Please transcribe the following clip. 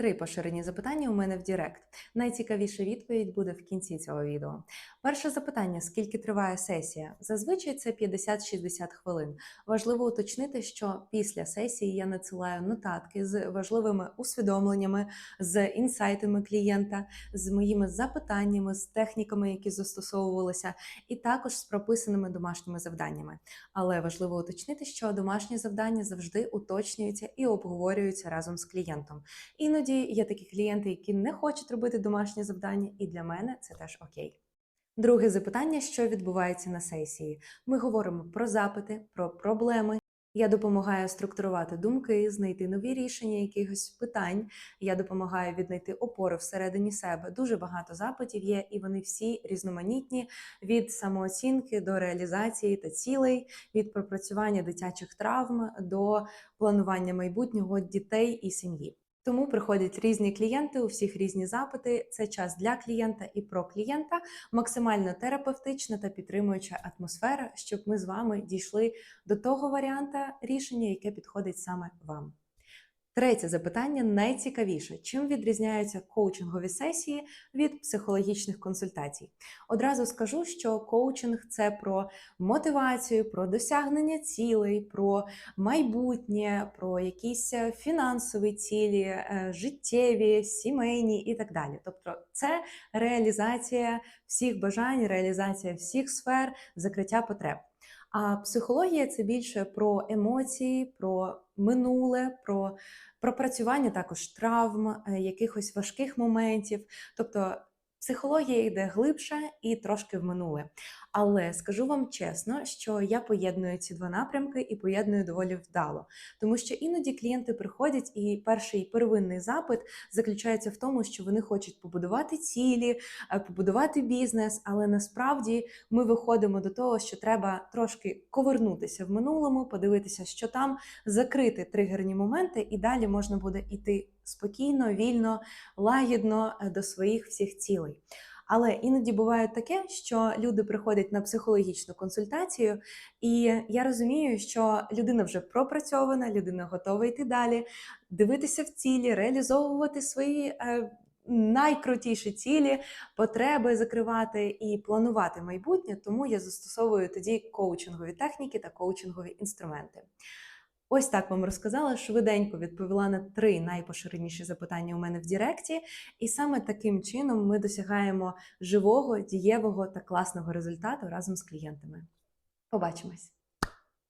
Три поширені запитання у мене в Дірект. Найцікавіша відповідь буде в кінці цього відео. Перше запитання: скільки триває сесія? Зазвичай це 50-60 хвилин. Важливо уточнити, що після сесії я надсилаю нотатки з важливими усвідомленнями, з інсайтами клієнта, з моїми запитаннями, з техніками, які застосовувалися, і також з прописаними домашніми завданнями. Але важливо уточнити, що домашні завдання завжди уточнюються і обговорюються разом з клієнтом. Іноді є такі клієнти, які не хочуть робити домашні завдання, і для мене це теж окей. Друге запитання: що відбувається на сесії? Ми говоримо про запити, про проблеми. Я допомагаю структурувати думки, знайти нові рішення якихось питань. Я допомагаю віднайти опору всередині себе. Дуже багато запитів є, і вони всі різноманітні від самооцінки до реалізації та цілей, від пропрацювання дитячих травм до планування майбутнього дітей і сім'ї. Тому приходять різні клієнти, у всіх різні запити. Це час для клієнта і про клієнта, максимально терапевтична та підтримуюча атмосфера, щоб ми з вами дійшли до того варіанта рішення, яке підходить саме вам. Третє запитання найцікавіше: чим відрізняються коучингові сесії від психологічних консультацій? Одразу скажу, що коучинг це про мотивацію, про досягнення цілей, про майбутнє, про якісь е, фінансові цілі, е, життєві, сімейні і так далі. Тобто, це реалізація всіх бажань, реалізація всіх сфер, закриття потреб. А психологія це більше про емоції, про минуле, про пропрацювання також травм, е, якихось важких моментів. Тобто психологія йде глибше і трошки в минуле. Але скажу вам чесно, що я поєдную ці два напрямки і поєдную доволі вдало, тому що іноді клієнти приходять, і перший первинний запит заключається в тому, що вони хочуть побудувати цілі, е, побудувати бізнес, але насправді ми виходимо до того, що треба трошки ковернутися в минулому, подивитися, що там, закрити тригерні моменти, і далі можна буде йти спокійно, вільно, лагідно е, до своїх всіх цілей. Але іноді буває таке, що люди приходять на психологічну консультацію, і я розумію, що людина вже пропрацьована, людина готова йти далі, дивитися в цілі, реалізовувати свої. Е, Найкрутіші цілі, потреби закривати і планувати майбутнє, тому я застосовую тоді коучингові техніки та коучингові інструменти. Ось так вам розказала, швиденько відповіла на три найпоширеніші запитання у мене в Діректі, і саме таким чином ми досягаємо живого, дієвого та класного результату разом з клієнтами. Побачимось!